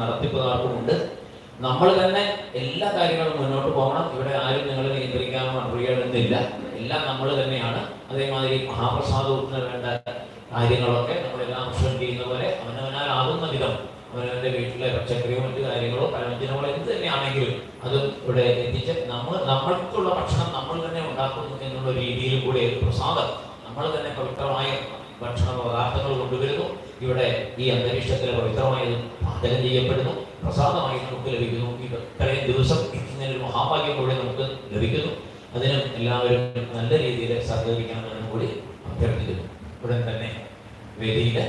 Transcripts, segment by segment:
നടത്തിപ്പുകാർക്കും ഉണ്ട്. നമ്മൾ തന്നെ എല്ലാ കാര്യങ്ങളും മുന്നോട്ട് പോകണം. ഇവിടെ ആരും നിങ്ങളെ നിയന്ത്രിക്കാനോ അറിയണമെന്നില്ല എല്ലാം നമ്മൾ തന്നെയാണ്. അതേമാതിരി മഹാപ്രസാദത്തിന് വേണ്ട കാര്യങ്ങളൊക്കെ നമ്മളെല്ലാം അംശം ചെയ്യുന്ന പോലെ അവനവനാൽ ആകുന്ന വിധം അവനവന്റെ വീട്ടിലെ പച്ചക്കറിയോ മറ്റു കാര്യങ്ങളോ പഴഞ്ചനോ എന്ത് തന്നെയാണെങ്കിലും അത് ഇവിടെ എത്തിച്ച് നമ്മൾ നമ്മൾക്കുള്ള ഭക്ഷണം നമ്മൾ തന്നെ ഉണ്ടാക്കുന്നു എന്നുള്ള രീതിയിൽ കൂടി പ്രസാദം നമ്മൾ തന്നെ പവിത്രമായ ഭക്ഷണ പദാർത്ഥങ്ങൾ കൊണ്ടുവരുന്നു ഇവിടെ ഈ അന്തരീക്ഷത്തിൽ പവിത്രമായത് പാചകം ചെയ്യപ്പെടുന്നു. പ്രസാദമായി നമുക്ക് ലഭിക്കുന്നു. ഇത് ഇത്രയും ദിവസം ഇങ്ങനെ ഒരു മഹാഭാഗ്യം കൂടി നമുക്ക് ലഭിക്കുന്നു. അതിനും എല്ലാവരും നല്ല രീതിയിൽ സഹകരിക്കണമെന്നും കൂടി അഭ്യർത്ഥിക്കുന്നു. ഉടൻ തന്നെ വേദിയിലെ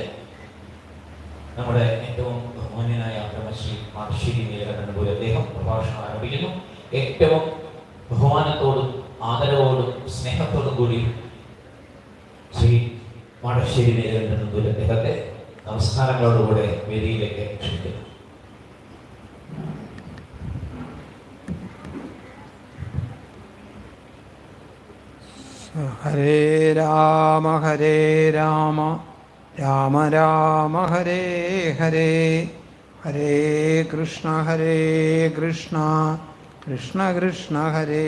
നമ്മുടെ ഏറ്റവും ബഹുമാന്യനായ ബ്രഹ്മശ്രീ മാർശ്ശേരി നീലകണ്ഠൻപൂരി അദ്ദേഹം പ്രഭാഷണം ആരംഭിക്കുന്നു. ഏറ്റവും ബഹുമാനത്തോടും ആദരവോടും സ്നേഹത്തോടും കൂടി മാടശ്ശേരി നേരിടുന്ന അദ്ദേഹത്തെ നമസ്കാരങ്ങളോടുകൂടെ വേദിയിലേക്ക് ക്ഷണിക്കുന്നു. ഹരേ രാമ ഹരേ രാമ രാമ രാമ ഹരേ ഹരേ. ഹരേ കൃഷ്ണ ഹരേ കൃഷ്ണ കൃഷ്ണ കൃഷ്ണ ഹരേ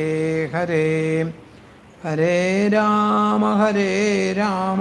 ഹരേ. ഹരേ രാമ ഹരേ രാമ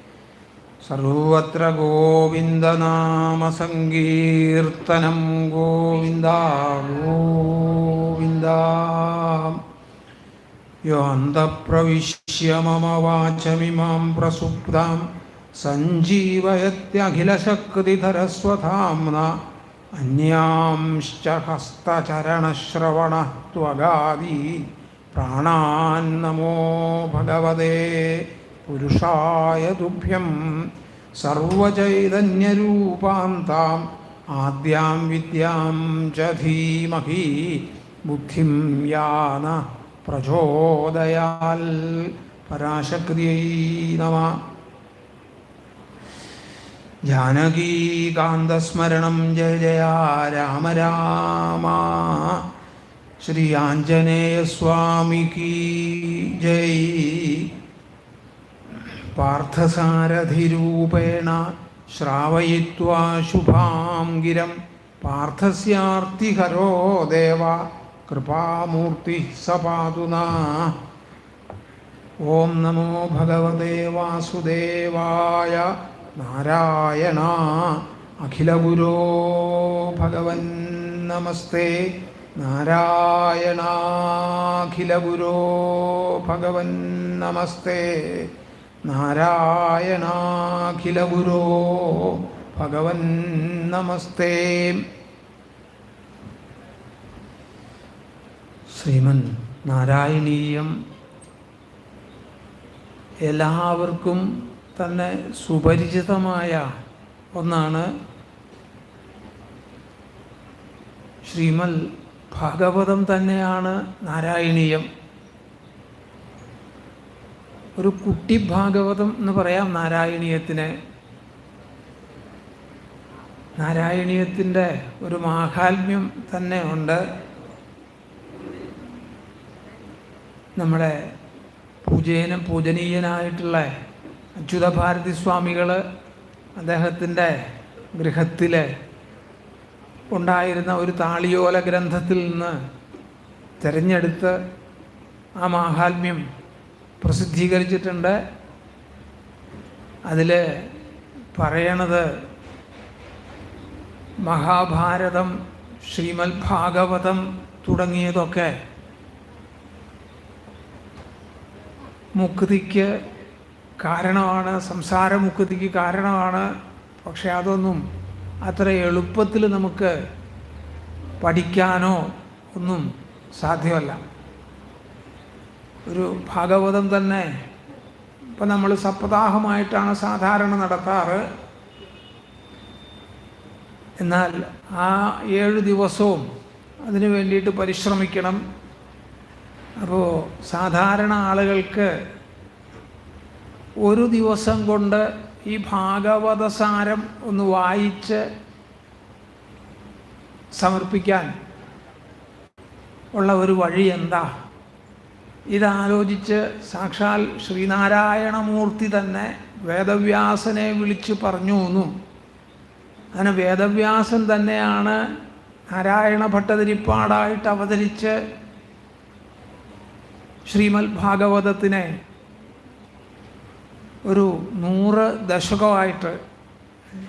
സർവത്ര ഗോവിന്ദനാമസങ്കീർത്തനം ഗോവിന്ദ ഗോവിന്ദ യോന്തപ്രവിശ്യ മമ വാചമിമാം പ്രസുപ്താം. സഞ്ജീവയത്യഖിലശക്തിധരസ്വധാംന. അന്യാംശ്ച ഹസ്തചരണശ്രവണ പ്രാണാൻ നമോ ഭഗവതേ. പുരുഷായ തുഭ്യം സർവചൈതന്യരൂപാം താം ആദ്യാം ച ധീമഹി ബുദ്ധിം യാന പ്രചോദയാൽ പരാശക്തിയൈ നമ. ജാനകീകാന്തസ്മരണം ജയ ജയ രാമ രാമ. ശ്രീ ആഞ്ജനേയസ്വാമിക്ക് ജയ്. പാർത്ഥസാരഥിരൂപേണ ശ്രാവയിത്വാ ശുഭാം ഗിരം. പാർത്ഥസ്യാർത്തിഹരോ ദേവ കൃപാമൂർത്തി സപാതുന ഓം നമോ ഭഗവതേ വാസുദേവായ നാരായണ. അഖിലഗുരോ ഭഗവൻ നമസ്തേ. നാരായണാഖിലഗുരോ ഭഗവൻ നമസ്തേ. നാരായണാഖിലഗുരോ ഭഗവൻ നമസ്തേ. ശ്രീമൻ നാരായണീയം എല്ലാവർക്കും തന്നെ സുപരിചിതമായ ഒന്നാണ് ശ്രീമൽ ഭാഗവതം തന്നെയാണ് നാരായണീയം. ഒരു കുട്ടി ഭാഗവതം എന്ന് പറയാം നാരായണീയത്തിനെ. നാരായണീയത്തിന്റെ ഒരു മാഹാത്മ്യം തന്നെ ഉണ്ട്. നമ്മുടെ പൂജേന പൂജനീയനായിട്ടുള്ള അച്യുത ഭാരതി സ്വാമികൾ അദ്ദേഹത്തിന്റെ ഗൃഹത്തിൽ ഉണ്ടായിരുന്ന ഒരു താളിയോല ഗ്രന്ഥത്തിൽ നിന്ന് തിരഞ്ഞെടുത്ത് ആ മാഹാത്മ്യം പ്രസിദ്ധീകരിച്ചിട്ടുണ്ട്. അതിൽ പറയണത് മഹാഭാരതം ശ്രീമൽ ഭാഗവതം തുടങ്ങിയതൊക്കെ മുക്തിക്ക് കാരണമാണ് സംസാര മുക്തിക്ക് കാരണമാണ്. പക്ഷെ അതൊന്നും അത്ര എളുപ്പത്തിൽ നമുക്ക് പഠിക്കാനോ ഒന്നും സാധ്യമല്ല. ഒരു ഭാഗവതം തന്നെ. ഇപ്പം നമ്മൾ സപ്താഹമായിട്ടാണ് സാധാരണ നടത്താറ്. എന്നാൽ ആ ഏഴ് ദിവസവും അതിനു വേണ്ടിയിട്ട് പരിശ്രമിക്കണം. അപ്പോൾ സാധാരണ ആളുകൾക്ക് ഒരു ദിവസം കൊണ്ട് ഈ ഭാഗവത സാരം ഒന്ന് വായിച്ച് സമർപ്പിക്കാൻ ഉള്ള ഒരു വഴി എന്താ? ഇതാലോചിച്ച് സാക്ഷാൽ ശ്രീനാരായണമൂർത്തി തന്നെ വേദവ്യാസനെ വിളിച്ച് പറഞ്ഞു എന്നും. അങ്ങനെ വേദവ്യാസൻ തന്നെയാണ് നാരായണ ഭട്ടതിരിപ്പാടായിട്ട് അവതരിച്ച് ശ്രീമദ് ഭാഗവതത്തിനെ ഒരു നൂറ് ദശകമായിട്ട്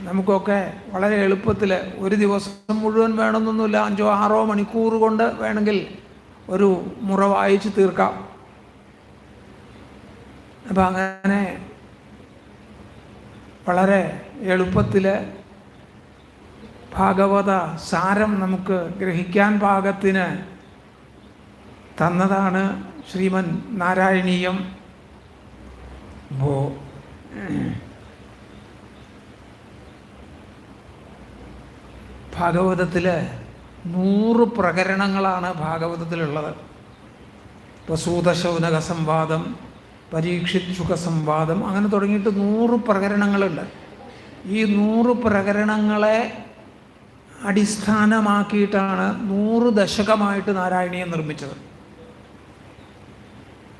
നമുക്കൊക്കെ വളരെ എളുപ്പത്തിൽ ഒരു ദിവസം മുഴുവൻ വേണമെന്നൊന്നുമില്ല. അഞ്ചോ ആറോ മണിക്കൂർ കൊണ്ട് വേണമെങ്കിൽ ഒരു മുറ വായിച്ചു തീർക്കാം. അപ്പം അങ്ങനെ വളരെ എളുപ്പത്തിൽ ഭാഗവത സാരം നമുക്ക് ഗ്രഹിക്കാൻ പാകത്തിന് തന്നതാണ് ശ്രീമൻ നാരായണീയം. അപ്പോൾ ഭാഗവതത്തിൽ നൂറ് പ്രകരണങ്ങളാണ് ഭാഗവതത്തിലുള്ളത്. ഇപ്പോൾ സൂതശൗനക സംവാദം പരീക്ഷിത് സുഖ സംവാദം അങ്ങനെ തുടങ്ങിയിട്ട് നൂറ് പ്രകരണങ്ങളുണ്ട്. ഈ നൂറ് പ്രകരണങ്ങളെ അടിസ്ഥാനമാക്കിയിട്ടാണ് നൂറ് ദശകമായിട്ട് നാരായണീയം നിർമ്മിച്ചത്.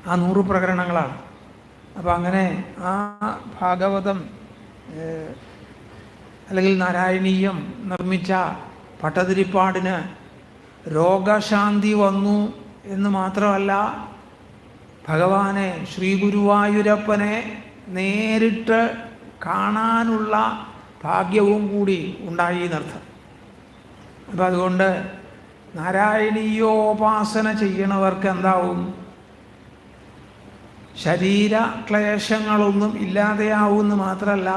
ആ നൂറ് പ്രകരണങ്ങളാണ്. അപ്പം അങ്ങനെ ആ ഭാഗവതം അല്ലെങ്കിൽ നാരായണീയം നിർമ്മിച്ച പട്ടതിരിപ്പാടിന് രോഗശാന്തി വന്നു എന്ന് മാത്രമല്ല ഭഗവാനെ ശ്രീ ഗുരുവായൂരപ്പനെ നേരിട്ട് കാണാനുള്ള ഭാഗ്യവും കൂടി ഉണ്ടായി എന്നർത്ഥം അപ്പം അതുകൊണ്ട് നാരായണീയോപാസന ചെയ്യണവർക്ക് എന്താവും? ശരീര ക്ലേശങ്ങളൊന്നും ഇല്ലാതെയാവുമെന്ന് മാത്രമല്ല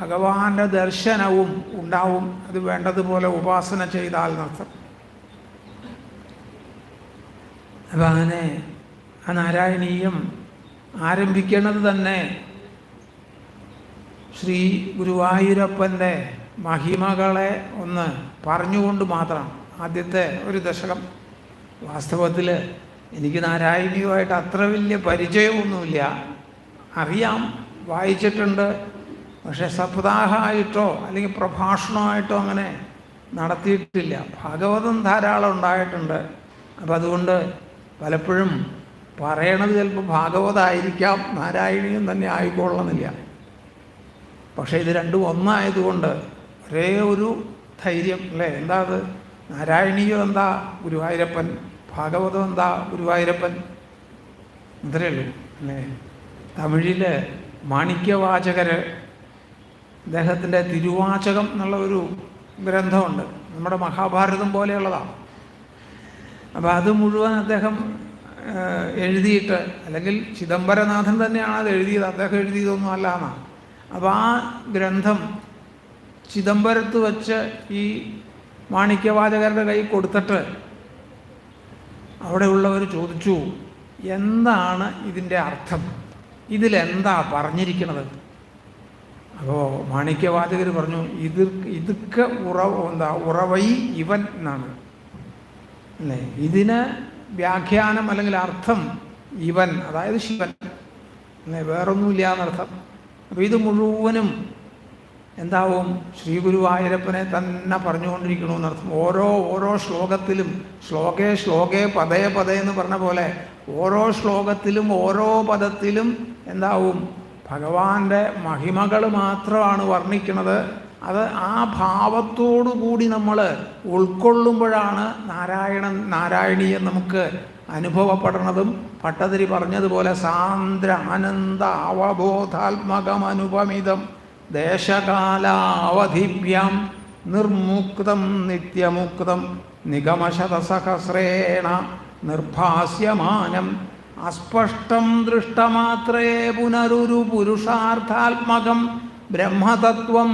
ഭഗവാന്റെ ദർശനവും ഉണ്ടാവും. അത് വേണ്ടതുപോലെ ഉപാസന ചെയ്താൽ നർത്ഥം അപ്പം അങ്ങനെ ആ നാരായണീയം ആരംഭിക്കുന്നത് തന്നെ ശ്രീ ഗുരുവായൂരപ്പന്റെ മഹിമകളെ ഒന്ന് പറഞ്ഞുകൊണ്ട് മാത്രം ആദ്യത്തെ ഒരു ദശകം. വാസ്തവത്തിൽ എനിക്ക് നാരായണീയമായിട്ട് അത്ര വലിയ പരിചയമൊന്നുമില്ല. അറിയാം വായിച്ചിട്ടുണ്ട്. പക്ഷേ സപ്താഹമായിട്ടോ അല്ലെങ്കിൽ പ്രഭാഷണമായിട്ടോ അങ്ങനെ നടത്തിയിട്ടില്ല. ഭാഗവതം ധാരാളം ഉണ്ടായിട്ടുണ്ട്. അപ്പം അതുകൊണ്ട് പലപ്പോഴും പറയണത് ചിലപ്പോൾ ഭാഗവതമായിരിക്കാം നാരായണീയം തന്നെ ആയിക്കൊള്ളണമെന്നില്ല. പക്ഷേ ഇത് രണ്ടും ഒന്നായതുകൊണ്ട് ഒരേ ഒരു ധൈര്യം അല്ലേ? എന്താ അത്? നാരായണീയം എന്താ? ഗുരുവായൂരപ്പൻ. ഭാഗവതം എന്താ? ഗുരുവായൂരപ്പൻ. ഇത്രയേ ഉള്ളൂ അല്ലേ? തമിഴിൽ മാണിക്യവാചകർ അദ്ദേഹത്തിന്റെ തിരുവാചകം എന്നുള്ള ഒരു ഗ്രന്ഥമുണ്ട്. നമ്മുടെ മഹാഭാരതം പോലെയുള്ളതാണ്. അപ്പോൾ അത് മുഴുവൻ അദ്ദേഹം എഴുതിയിട്ട് അല്ലെങ്കിൽ ചിദംബരനാഥൻ തന്നെയാണ് അത് എഴുതിയത്. അദ്ദേഹം എഴുതിയതൊന്നും അല്ല എന്നാണ്. അപ്പോൾ ആ ഗ്രന്ഥം ചിദംബരത്ത് വച്ച് ഈ മാണിക്യവാചകരുടെ കൈ കൊടുത്തിട്ട് അവിടെയുള്ളവർ ചോദിച്ചു എന്താണ് ഇതിന്റെ അർത്ഥം? ഇതിലെന്താ പറഞ്ഞിരിക്കുന്നത് അപ്പോൾ മാണിക്യവാചകർ പറഞ്ഞു ഇത് ഇതൊക്കെ ഉറവ എന്താ ഉറവൈ ഇവൻ എന്നാണ്. അല്ലേ? ഇതിന് വ്യാഖ്യാനം അല്ലെങ്കിൽ അർത്ഥം ഇവൻ അതായത് ശിവൻ. അല്ലേ? വേറൊന്നുമില്ല എന്നർത്ഥം അപ്പോൾ ഇത് മുഴുവനും എന്താവും? ശ്രീ ഗുരുവായൂരപ്പനെ തന്നെ പറഞ്ഞുകൊണ്ടിരിക്കണമെന്നർത്ഥം ഓരോ ഓരോ ശ്ലോകത്തിലും ശ്ലോകേ ശ്ലോകേ പദേ പദേ എന്ന് പറഞ്ഞ പോലെ ഓരോ ശ്ലോകത്തിലും ഓരോ പദത്തിലും എന്താവും? ഭഗവാന്റെ മഹിമകൾ മാത്രമാണ് വർണിക്കുന്നത്. അത് ആ ഭാവത്തോടു കൂടി നമ്മൾ ഉൾക്കൊള്ളുമ്പോഴാണ് നാരായണൻ നാരായണീയൻ നമുക്ക് അനുഭവപ്പെടണതും പട്ടതിരി പറഞ്ഞതുപോലെ സാന്ദ്ര ആനന്ദ അവബോധാത്മകം അനുപമിതം ദേശകാലാവധിഭ്യം നിർമുക്തം നിത്യമുക്തം നിഗമശതസഹസ്രേണ നിർഭാസ്യമാനം അസ്പഷ്ടം ദൃഷ്ടമാത്രേ പുനരുരു പുരുഷാർത്ഥാത്മകം. ബ്രഹ്മതത്വം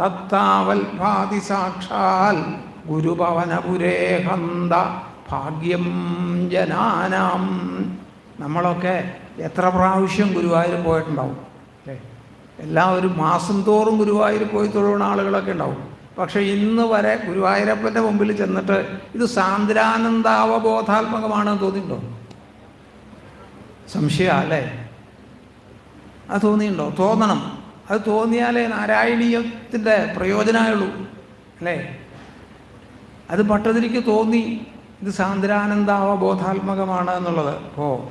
തത്താവൽഭാതി സാക്ഷാൽ ഗുരുഭവനപുരേ ഹന്ത ഭാഗ്യം ജനാനാം. നമ്മളൊക്കെ എത്ര പ്രാവശ്യം ഗുരുവായൂർ പോയിട്ടുണ്ടാവും? അല്ലേ? എല്ലാവരും മാസം തോറും ഗുരുവായൂർ പോയി തൊഴുന്ന ആളുകളൊക്കെ ഉണ്ടാവും. പക്ഷേ ഇന്ന് വരെ ഗുരുവായൂരപ്പന്റെ മുമ്പിൽ ചെന്നിട്ട് ഇത് സാന്ദ്രാനന്ദാവബോധാത്മകമാണെന്ന് തോന്നിയിട്ടുണ്ടോ? സംശയ അല്ലേ അത് തോന്നിയിട്ടുണ്ടോ? തോന്നണം. അത് തോന്നിയാലേ നാരായണീയത്തിന്റെ പ്രയോജനമായുള്ളൂ അല്ലേ? അത് ഭട്ടതിരിക്ക് തോന്നി ഇത് സാന്ദ്രാനന്ദാവബോധാത്മകമാണ് എന്നുള്ളത്. ഓ.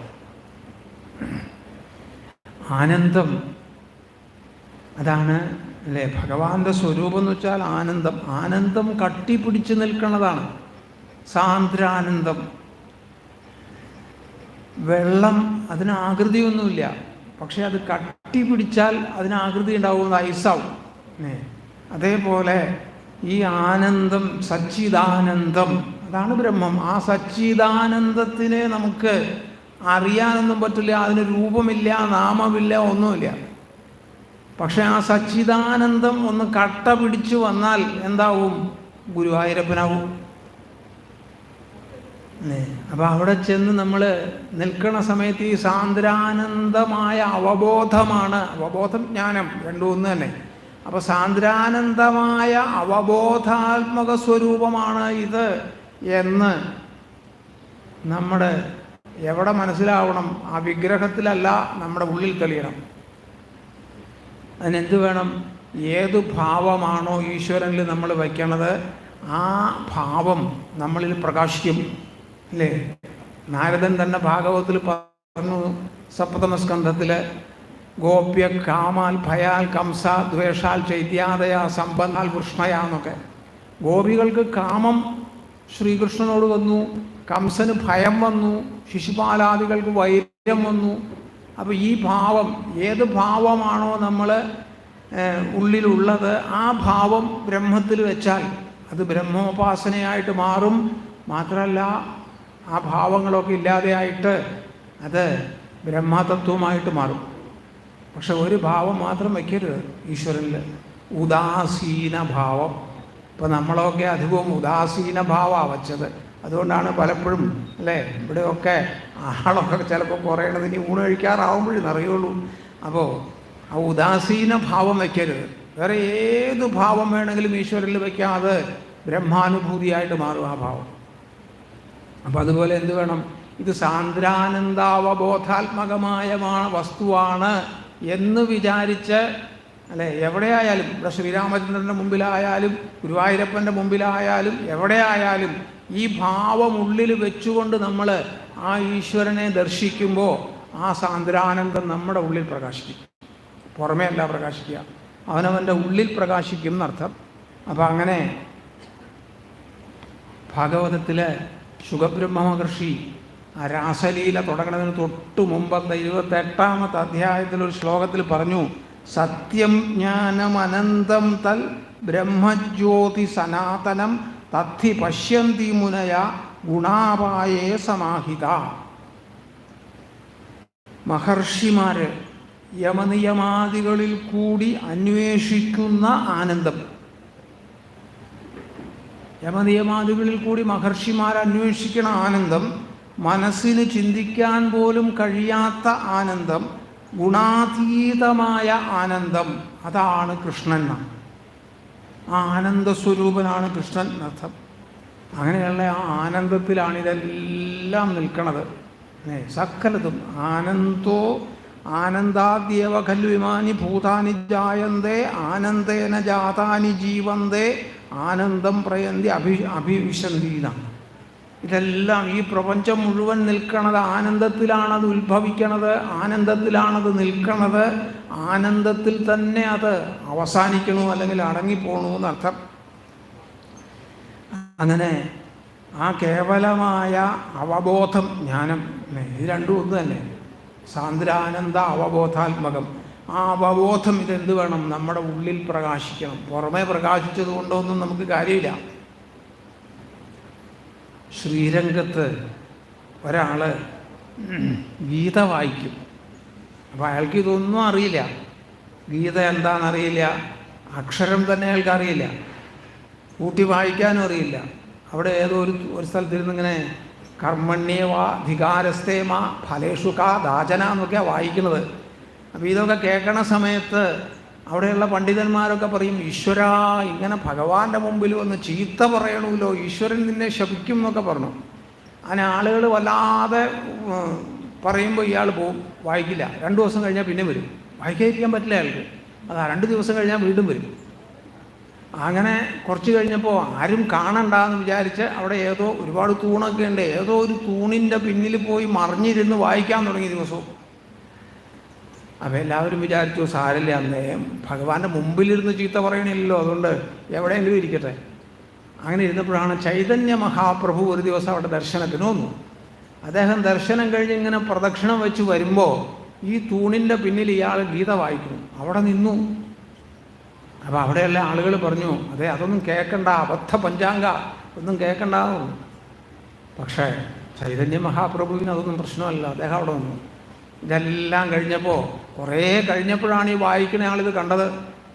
ആനന്ദം. അതാണ് അല്ലേ? ഭഗവാന്റെ സ്വരൂപം എന്ന് വെച്ചാൽ ആനന്ദം. ആനന്ദം കട്ടിപ്പിടിച്ച് നിൽക്കുന്നതാണ്. സാന്ദ്രാനന്ദം. വെള്ളം അതിന് ആകൃതിയൊന്നുമില്ല. പക്ഷെ അത് കട്ടി പിടിച്ചാൽ അതിന് ആകൃതി ഉണ്ടാവുന്നത് ഐസാവും. അതേപോലെ ഈ ആനന്ദം സച്ചിദാനന്ദം അതാണ് ബ്രഹ്മം. ആ സച്ചിദാനന്ദത്തിനെ നമുക്ക് അറിയാനൊന്നും പറ്റില്ല അതിന് രൂപമില്ല നാമമില്ല ഒന്നുമില്ല. പക്ഷെ ആ സച്ചിദാനന്ദം ഒന്ന് കട്ട പിടിച്ചു വന്നാൽ എന്താവും? ഗുരുവായൂരപ്പനാവും. അപ്പം അവിടെ ചെന്ന് നമ്മൾ നിൽക്കുന്ന സമയത്ത് ഈ സാന്ദ്രാനന്ദമായ അവബോധമാണ്. അവബോധം ജ്ഞാനം രണ്ടും ഒന്ന് തന്നെ. അപ്പോൾ സാന്ദ്രാനന്ദമായ അവബോധാത്മക സ്വരൂപമാണ് ഇത് എന്ന് നമ്മുടെ എവിടെ മനസ്സിലാവണം? ആ വിഗ്രഹത്തിലല്ല നമ്മുടെ ഉള്ളിൽ തെളിയണം. അതിനെന്ത് വേണം? ഏതു ഭാവമാണോ ഈശ്വരനിൽ നമ്മൾ വയ്ക്കണത് ആ ഭാവം നമ്മളിൽ പ്രകാശിക്കും. അല്ലേ നാരദൻ തന്നെ ഭാഗവത്തിൽ പറഞ്ഞു സപ്തമസ്കന്ധത്തിൽ ഗോപ്യ കാമാൽ ഭയാൽ കംസ ദ്വേഷാൽ ചൈത്യാദയ സമ്പന്നാൽ കൃഷ്ണയ എന്നൊക്കെ. ഗോപികൾക്ക് കാമം ശ്രീകൃഷ്ണനോട് വന്നു കംസന് ഭയം വന്നു ശിശുപാലാദികൾക്ക് വൈര്യം വന്നു. അപ്പോൾ ഈ ഭാവം ഏത് ഭാവമാണോ നമ്മൾ ഉള്ളിലുള്ളത് ആ ഭാവം ബ്രഹ്മത്തിൽ വെച്ചാൽ അത് ബ്രഹ്മോപാസനയായിട്ട് മാറും. മാത്രമല്ല ആ ഭാവങ്ങളൊക്കെ ഇല്ലാതെയായിട്ട് അത് ബ്രഹ്മതത്വമായിട്ട് മാറും. പക്ഷെ ഒരു ഭാവം മാത്രം വയ്ക്കരുത് ഈശ്വരനിൽ ഉദാസീന ഭാവം. ഇപ്പം നമ്മളൊക്കെ അധികവും ഉദാസീന ഭാവമാണ് വച്ചത്. അതുകൊണ്ടാണ് പലപ്പോഴും അല്ലേ ഇവിടെയൊക്കെ ആളൊക്കെ ചിലപ്പോൾ കുറയണത് ഇനി ഊണ് കഴിക്കാറാവുമ്പോഴേ അറിയുള്ളൂ അപ്പോൾ ആ ഉദാസീന ഭാവം വയ്ക്കരുത്. വേറെ ഏത് ഭാവം വേണമെങ്കിലും ഈശ്വരനിൽ വയ്ക്കാം. അത് ബ്രഹ്മാനുഭൂതിയായിട്ട് മാറും ആ ഭാവം. അപ്പം അതുപോലെ എന്ത് വേണം? ഇത് സാന്ദ്രാനന്ദാവബോധാത്മകമായ വസ്തുവാണ് എന്ന് വിചാരിച്ച് അല്ലെ എവിടെയായാലും ഇവിടെ ശ്രീരാമചന്ദ്രന്റെ മുമ്പിലായാലും ഗുരുവായൂരപ്പന്റെ മുമ്പിലായാലും എവിടെയായാലും ഈ ഭാവം ഉള്ളിൽ വെച്ചുകൊണ്ട് നമ്മൾ ആ ഈശ്വരനെ ദർശിക്കുമ്പോൾ ആ സാന്ദ്രാനന്ദം നമ്മുടെ ഉള്ളിൽ പ്രകാശിക്കും. പുറമേ അല്ല പ്രകാശിക്കുക. അവനവന്റെ ഉള്ളിൽ പ്രകാശിക്കും എന്നർത്ഥം. അപ്പം അങ്ങനെ ഭാഗവതത്തിലെ ശുഖബ്രഹ്മ മഹർഷി ആ രാസലീല തുടങ്ങുന്നതിന് തൊട്ട് മുമ്പത്തെ ഇരുപത്തെട്ടാമത്തെ അധ്യായത്തിൽ ഒരു ശ്ലോകത്തിൽ പറഞ്ഞു സത്യം ജ്ഞാനം അനന്തം തൽ ബ്രഹ്മജ്യോതി സനാതനം തദ്ധി പശ്യന്തി മുനയ ഗുണാപായേ സമാഹിത. മഹർഷിമാര് യമനിയമാദികളിൽ കൂടി അന്വേഷിക്കുന്ന ആനന്ദം. യമനിയമാദികളിൽ കൂടി മഹർഷിമാർ അന്വേഷിക്കുന്ന ആനന്ദം മനസ്സിന് ചിന്തിക്കാൻ പോലും കഴിയാത്ത ആനന്ദം ഗുണാതീതമായ ആനന്ദം അതാണ് കൃഷ്ണൻ. ആ ആനന്ദ സ്വരൂപനാണ് കൃഷ്ണൻ അർത്ഥം അങ്ങനെയുള്ള ആ ആനന്ദത്തിലാണ് ഇതെല്ലാം നിൽക്കുന്നത് ഏ, സകലതും. ആനന്ദോ ആനന്ദാദ്യവ ഖല്വിമാനി ഭൂതാനി ജായന്തേ ആനന്ദേന ജാതാനി ജീവന്തേ ആനന്ദം പ്രയന്തി അഭി അഭിവിശന്തി ഇതെല്ലാം ഈ പ്രപഞ്ചം മുഴുവൻ നിൽക്കണത് ആനന്ദത്തിലാണത് ഉത്ഭവിക്കണത് ആനന്ദത്തിലാണത് നിൽക്കണത് ആനന്ദത്തിൽ തന്നെ അത് അവസാനിക്കണു അല്ലെങ്കിൽ അടങ്ങിപ്പോണു എന്നർത്ഥം. അങ്ങനെ ആ കേവലമായ അവബോധം ജ്ഞാനം? ഇത് രണ്ടും ഒന്ന് തന്നെ സാന്ദ്രാനന്ദ അവബോധാത്മകം. ആ അവബോധം ഇതെന്ത് വേണം? നമ്മുടെ ഉള്ളിൽ പ്രകാശിക്കണം. പുറമേ പ്രകാശിച്ചത് കൊണ്ടൊന്നും നമുക്ക് കാര്യമില്ല. ശ്രീരംഗത്ത് ഒരാൾ ഗീത വായിക്കും. അപ്പോൾ അയാൾക്ക് ഇതൊന്നും അറിയില്ല. ഗീത എന്താണെന്നറിയില്ല. അക്ഷരം തന്നെ അയാൾക്ക് അറിയില്ല കൂട്ടി വായിക്കാനും അറിയില്ല. അവിടെ ഏതോ ഒരു ഒരു സ്ഥലത്തിരുന്ന് ഇങ്ങനെ കർമ്മണ്യവാ ധികാരസ്ഥേമ ഫലേഷുക ദാചന എന്നൊക്കെയാണ് വായിക്കുന്നത്. അപ്പോൾ ഇതൊക്കെ കേൾക്കണ സമയത്ത് അവിടെയുള്ള പണ്ഡിതന്മാരൊക്കെ പറയും ഈശ്വര ഇങ്ങനെ ഭഗവാന്റെ മുമ്പിൽ വന്ന് ചീത്ത പറയണമല്ലോ ഈശ്വരൻ നിന്നെ ശപിക്കും എന്നൊക്കെ പറഞ്ഞു. അങ്ങനെ ആളുകൾ വല്ലാതെ പറയുമ്പോൾ ഇയാൾ പോവും വായിക്കില്ല. രണ്ട് ദിവസം കഴിഞ്ഞാൽ പിന്നെ വരും. വായിക്കാതിരിക്കാൻ പറ്റില്ല അയാൾക്ക്. അതാ രണ്ട് ദിവസം കഴിഞ്ഞാൽ വീണ്ടും വരും. അങ്ങനെ കുറച്ച് കഴിഞ്ഞപ്പോൾ ആരും കാണണ്ട എന്ന് വിചാരിച്ച് അവിടെ ഏതോ ഒരുപാട് തൂണൊക്കെ ഉണ്ട്. ഏതോ ഒരു തൂണിന്റെ പിന്നിൽ പോയി മറിഞ്ഞിരുന്ന് വായിക്കാൻ തുടങ്ങി ദിവസവും. അപ്പോൾ എല്ലാവരും വിചാരിച്ചു സാരല്ല അന്നേ ഭഗവാന്റെ മുമ്പിലിരുന്ന് ചീത്ത പറയണില്ലല്ലോ അതുകൊണ്ട് എവിടെയെങ്കിലും ഇരിക്കട്ടെ. അങ്ങനെ ഇരുന്നപ്പോഴാണ് ചൈതന്യ മഹാപ്രഭു ഒരു ദിവസം അവിടെ ദർശനത്തിന് വന്നു. അദ്ദേഹം ദർശനം കഴിഞ്ഞ് ഇങ്ങനെ പ്രദക്ഷിണം വെച്ച് വരുമ്പോൾ ഈ തൂണിന്റെ പിന്നിൽ ഇയാൾ ഗീത വായിക്കുന്നു. അവിടെ നിന്നു. അപ്പോൾ അവിടെയുള്ള ആളുകൾ പറഞ്ഞു അതെ അതൊന്നും കേൾക്കണ്ട അബദ്ധ പഞ്ചാംഗ ഒന്നും കേൾക്കണ്ടാന്ന് പക്ഷേ ചൈതന്യ മഹാപ്രഭുവിന് അതൊന്നും പ്രശ്നമല്ല. അദ്ദേഹം അവിടെ വന്നു ഇതെല്ലാം കഴിഞ്ഞപ്പോൾ കുറേ കഴിഞ്ഞപ്പോഴാണ് ഈ വായിക്കുന്ന ആളിത് കണ്ടത്.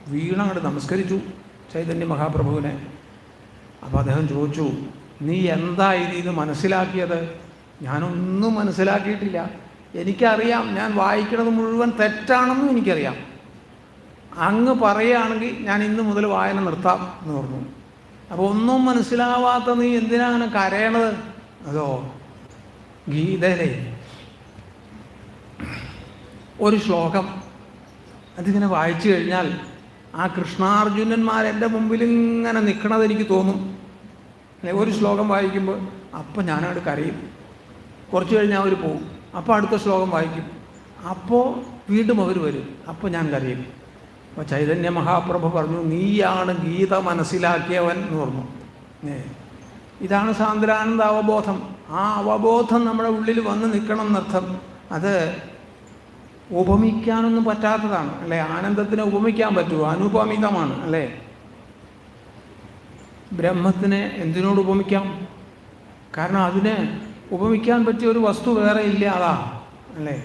വീണങ്ങോട്ട് നമസ്കരിച്ചു ചൈതന്യ മഹാപ്രഭുവിനെ. അപ്പോൾ അദ്ദേഹം ചോദിച്ചു നീ എന്താ ഇത് ഇത് മനസ്സിലാക്കിയത്? ഞാനൊന്നും മനസ്സിലാക്കിയിട്ടില്ല. എനിക്കറിയാം ഞാൻ വായിക്കുന്നത് മുഴുവൻ തെറ്റാണെന്നും എനിക്കറിയാം. അങ്ങ് പറയുകയാണെങ്കിൽ ഞാൻ ഇന്ന് മുതൽ വായന നിർത്താം എന്ന് പറഞ്ഞു. അപ്പോൾ ഒന്നും മനസ്സിലാവാത്ത നീ എന്തിനാണ് കരയണത്? അതോ ഗീതയിലെ ഒരു ശ്ലോകം. അതിങ്ങനെ വായിച്ചു കഴിഞ്ഞാൽ ആ കൃഷ്ണാർജുനന്മാർ എന്റെ മുമ്പിൽ ഇങ്ങനെ നിൽക്കണത് എനിക്ക് തോന്നും. ഒരു ശ്ലോകം വായിക്കുമ്പോൾ അപ്പം ഞാനവിടെ കരയും. കുറച്ച് കഴിഞ്ഞാൽ അവർ പോകും അപ്പോൾ അടുത്ത ശ്ലോകം വായിക്കും. അപ്പോൾ വീണ്ടും അവർ വരും. അപ്പോൾ ഞാൻ കരയും. അപ്പോൾ ചൈതന്യ മഹാപ്രഭു പറഞ്ഞു നീയാണ് ഗീത മനസ്സിലാക്കിയവൻ എന്ന് പറഞ്ഞു. ഇതാണ് സാന്ദ്രാനന്ദ അവബോധം. ആ അവബോധം നമ്മുടെ ഉള്ളിൽ വന്ന് നിൽക്കണം എന്നർത്ഥം അത് ഉപമിക്കാനൊന്നും പറ്റാത്തതാണ് അല്ലേ? ആനന്ദത്തിനെ ഉപമിക്കാൻ പറ്റുമോ? അനുപമിതമാണ് അല്ലേ? ബ്രഹ്മത്തിനെ എന്തിനോട് ഉപമിക്കാം? കാരണം അതിനെ ഉപമിക്കാൻ പറ്റിയ ഒരു വസ്തു വേറെ ഇല്ല അതാ അല്ലേ?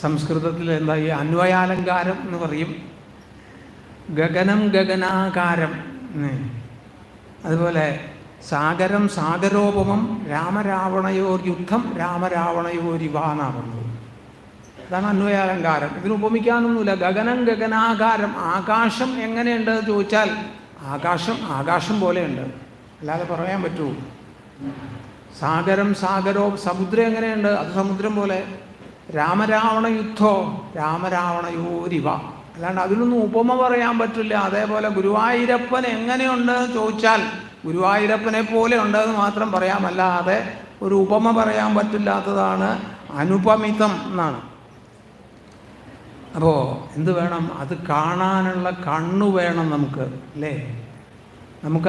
സംസ്കൃതത്തിൽ എന്താ ഈ അന്വയാലങ്കാരം എന്ന് പറയും. ഗഗനം ഗഗനാകാരം അതുപോലെ സാഗരം സാഗരോപമം രാമരാവണയോർ യുദ്ധം രാമരാവണയോരിവ എന്നാ പറഞ്ഞത് അതാണ് അന്വയാലങ്കാരം. ഇതിന് ഉപമിക്കാനൊന്നുമില്ല. ഗഗനം ഗഗനാകാരം ആകാശം എങ്ങനെയുണ്ട് എന്ന് ചോദിച്ചാൽ ആകാശം ആകാശം പോലെയുണ്ട്. അല്ലാതെ പറയാൻ പറ്റൂ. സാഗരം സാഗരോ സമുദ്രം എങ്ങനെയുണ്ട്? അത് സമുദ്രം പോലെ. രാമരാവണ യുദ്ധോ? രാമരാവണയോരിവ അല്ലാണ്ട് അതിനൊന്നും ഉപമ പറയാൻ പറ്റില്ല. അതേപോലെ ഗുരുവായൂരപ്പൻ എങ്ങനെയുണ്ട് എന്ന് ചോദിച്ചാൽ ഗുരുവായൂരപ്പനെ പോലെ ഉണ്ടെന്ന് മാത്രം പറയാമല്ലാതെ ഒരു ഉപമ പറയാൻ പറ്റില്ലാത്തതാണ് അനുപമിതം എന്നാണ്. അപ്പോൾ എന്ത് വേണം? അത് കാണാനുള്ള കണ്ണു വേണം നമുക്ക് അല്ലേ?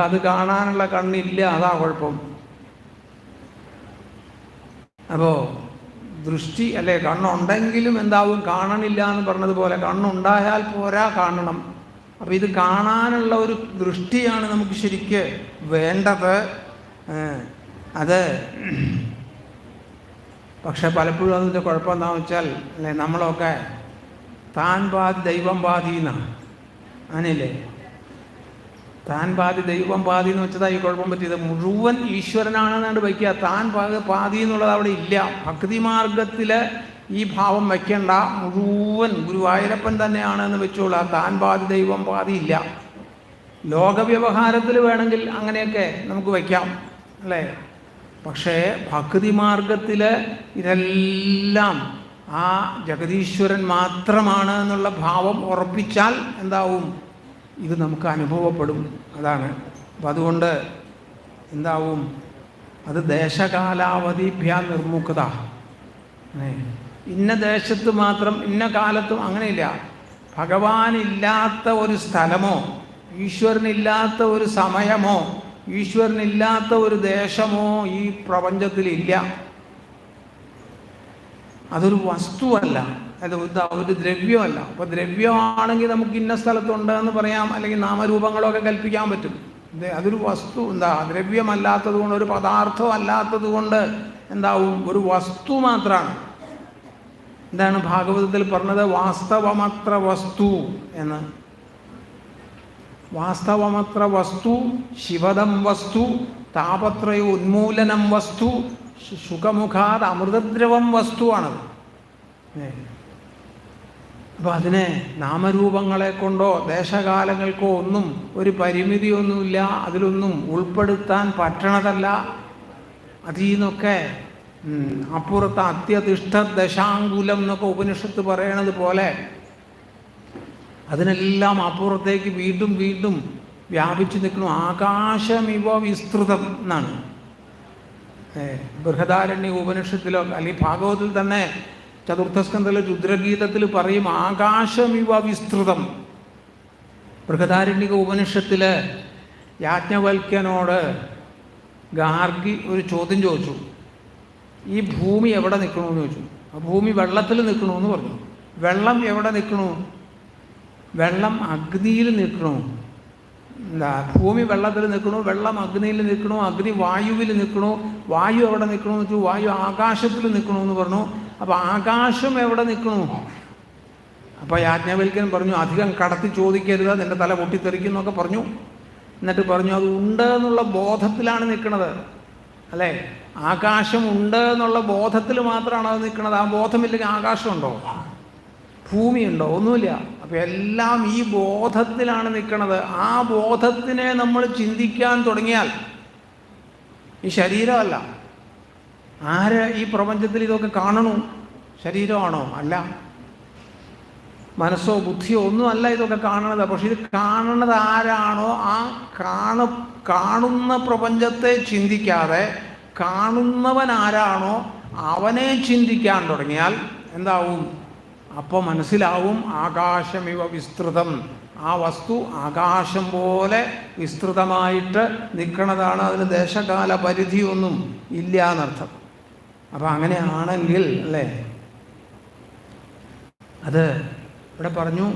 അത് കാണാനുള്ള കണ്ണില്ല അതാ കുഴപ്പം. അപ്പോൾ ദൃഷ്ടി അല്ലേ കണ്ണുണ്ടെങ്കിലും എന്താവും? കാണണില്ല എന്ന് പറഞ്ഞതുപോലെ കണ്ണുണ്ടായാൽ പോരാ കാണണം. അപ്പോൾ ഇത് കാണാനുള്ള ഒരു ദൃഷ്ടിയാണ് നമുക്ക് ശരിക്ക് വേണ്ടത്. അത് പക്ഷെ പലപ്പോഴും അതിന്റെ കുഴപ്പം എന്താണെന്ന് വെച്ചാൽ അല്ലേ നമ്മളൊക്കെ താൻ പാതി ദൈവം പാതി എന്നാണ്. അങ്ങനെയല്ലേ? താൻ പാതി ദൈവം പാതി എന്ന് വെച്ചതാ ഈ കുഴപ്പം പറ്റിയത് മുഴുവൻ ഈശ്വരനാണെന്നാണ് വയ്ക്കുക. താൻ പാതി പാതി എന്നുള്ളത് അവിടെ ഇല്ല. ഭക്തി മാർഗത്തിൽ ഈ ഭാവം വയ്ക്കേണ്ട. മുഴുവൻ ഗുരുവായൂരപ്പൻ തന്നെയാണെന്ന് വെച്ചോളാം. താൻ പാതി ദൈവം പാതി ഇല്ല. ലോകവ്യവഹാരത്തിൽ വേണമെങ്കിൽ അങ്ങനെയൊക്കെ നമുക്ക് വയ്ക്കാം. അല്ലേ? പക്ഷേ ഭക്തി മാർഗത്തിൽ ഇതെല്ലാം ആ ജഗതീശ്വരൻ മാത്രമാണ് എന്നുള്ള ഭാവം ഉറപ്പിച്ചാൽ എന്താവും? ഇത് നമുക്ക് അനുഭവപ്പെടും. അതാണ്. അപ്പം അതുകൊണ്ട് എന്താവും? അത് ദേശകാലാവധിഭ്യ നിർമുക്ത. ഏ, ഇന്ന ദേശത്ത് മാത്രം ഇന്ന കാലത്തും അങ്ങനെയില്ല. ഭഗവാനില്ലാത്ത ഒരു സ്ഥലമോ ഈശ്വരനില്ലാത്ത ഒരു സമയമോ ഈശ്വരനില്ലാത്ത ഒരു ദേശമോ ഈ പ്രപഞ്ചത്തിലില്ല. അതൊരു വസ്തുവല്ല. അത് ഇതാ ഒരു ദ്രവ്യമല്ല. അപ്പോൾ ദ്രവ്യമാണെങ്കിൽ നമുക്ക് ഇന്ന സ്ഥലത്തുണ്ട് എന്ന് പറയാം. അല്ലെങ്കിൽ നാമരൂപങ്ങളൊക്കെ കൽപ്പിക്കാൻ പറ്റും. അതൊരു വസ്തു എന്താ ദ്രവ്യമല്ലാത്തത് കൊണ്ട് ഒരു പദാർത്ഥം അല്ലാത്തത് കൊണ്ട് എന്താവും? ഒരു വസ്തു മാത്രമാണ് എന്താണ് ഭാഗവതത്തിൽ പറഞ്ഞത്? വാസ്തവമത്ര വസ്തു എന്ന്. വാസ്തവമത്ര വസ്തു ശിവദം വസ്തു താപത്രയ ഉന്മൂലനം വസ്തു സുഖമുഖാത് അമൃതദ്രവം വസ്തുവാണത്. അപ്പോൾ അതിനെ നാമരൂപങ്ങളെ കൊണ്ടോ ദേശകാലങ്ങൾക്കോ ഒന്നും ഒരു പരിമിതിയൊന്നുമില്ല അതിലൊന്നും ഉൾപ്പെടുത്താൻ പറ്റണതല്ല. അതിൽ നിന്നൊക്കെ അപ്പുറത്ത് അത്യതിഷ്ഠ ദശാങ്കുലം എന്നൊക്കെ ഉപനിഷത്ത് പറയണത് പോലെ അതിനെല്ലാം അപ്പുറത്തേക്ക് വീണ്ടും വീണ്ടും വ്യാപിച്ചു നിൽക്കുന്നു. ആകാശമിവ വിസ്തൃതം എന്നാണ്. ബൃഹദാരണ്യ ഉപനിഷത്തിലോ അല്ലെങ്കിൽ ഭാഗവതത്തിൽ തന്നെ ചതുർത്ഥസ്കന്ധത്തിലെ രുദ്രഗീതത്തിൽ പറയും ആകാശം ഇവ വിസ്തൃതം. ബൃഹദാരണ്യക ഉപനിഷത്തിൽ യാജ്ഞവൽക്യനോട് ഗാർഗി ഒരു ചോദ്യം ചോദിച്ചു. ഈ ഭൂമി എവിടെ നിൽക്കണമെന്ന് ചോദിച്ചു. ഭൂമി വെള്ളത്തിൽ നിൽക്കണമെന്ന് പറഞ്ഞു. വെള്ളം എവിടെ നിൽക്കണു? വെള്ളം അഗ്നിയിൽ നിൽക്കണു. ഭൂമി വെള്ളത്തിൽ നിൽക്കണു വെള്ളം അഗ്നിയിൽ നിൽക്കണു അഗ്നി വായുവിൽ നിൽക്കണു വായു എവിടെ നിൽക്കണമെന്ന് വെച്ചു വായു ആകാശത്തിൽ നിൽക്കണമെന്ന് പറഞ്ഞു. അപ്പോൾ ആകാശം എവിടെ നിൽക്കണു? അപ്പോൾ യാജ്ഞവൽക്കൻ പറഞ്ഞു അധികം കടത്തി ചോദിക്കരുത് നിന്റെ തല പൊട്ടിത്തെറിക്കും എന്നൊക്കെ പറഞ്ഞു. എന്നിട്ട് പറഞ്ഞു അത് ഉണ്ട് എന്നുള്ള ബോധത്തിലാണ് നിൽക്കുന്നത് അല്ലേ? ആകാശം ഉണ്ട് എന്നുള്ള ബോധത്തിൽ മാത്രമാണ് അത് നിൽക്കുന്നത് ആ ബോധമില്ലെങ്കിൽ ആകാശമുണ്ടോ ഭൂമിയുണ്ടോ? ഒന്നുമില്ല. അപ്പം എല്ലാം ഈ ബോധത്തിലാണ് നിൽക്കുന്നത് ആ ബോധത്തിനെ നമ്മൾ ചിന്തിക്കാൻ തുടങ്ങിയാൽ ഈ ശരീരമല്ല. ആര് ഈ പ്രപഞ്ചത്തിൽ ഇതൊക്കെ കാണണു? ശരീരമാണോ? അല്ല. മനസ്സോ ബുദ്ധിയോ ഒന്നുമല്ല ഇതൊക്കെ കാണണത്. പക്ഷെ ഇത് കാണണത് ആരാണോ? ആ കാണ കാണുന്ന പ്രപഞ്ചത്തെ ചിന്തിക്കാതെ കാണുന്നവൻ ആരാണോ? അവനെ ചിന്തിക്കാൻ തുടങ്ങിയാൽ എന്താവും? അപ്പോൾ മനസ്സിലാവും ആകാശമിവ വിസ്തൃതം. ആ വസ്തു ആകാശം പോലെ വിസ്തൃതമായിട്ട് നിൽക്കുന്നതാണ് അതിന് ദേശകാല പരിധിയൊന്നും ഇല്ല എന്നർത്ഥം അപ്പം അങ്ങനെയാണെങ്കിൽ അല്ലേ? അത് ഇവിടെ പറഞ്ഞു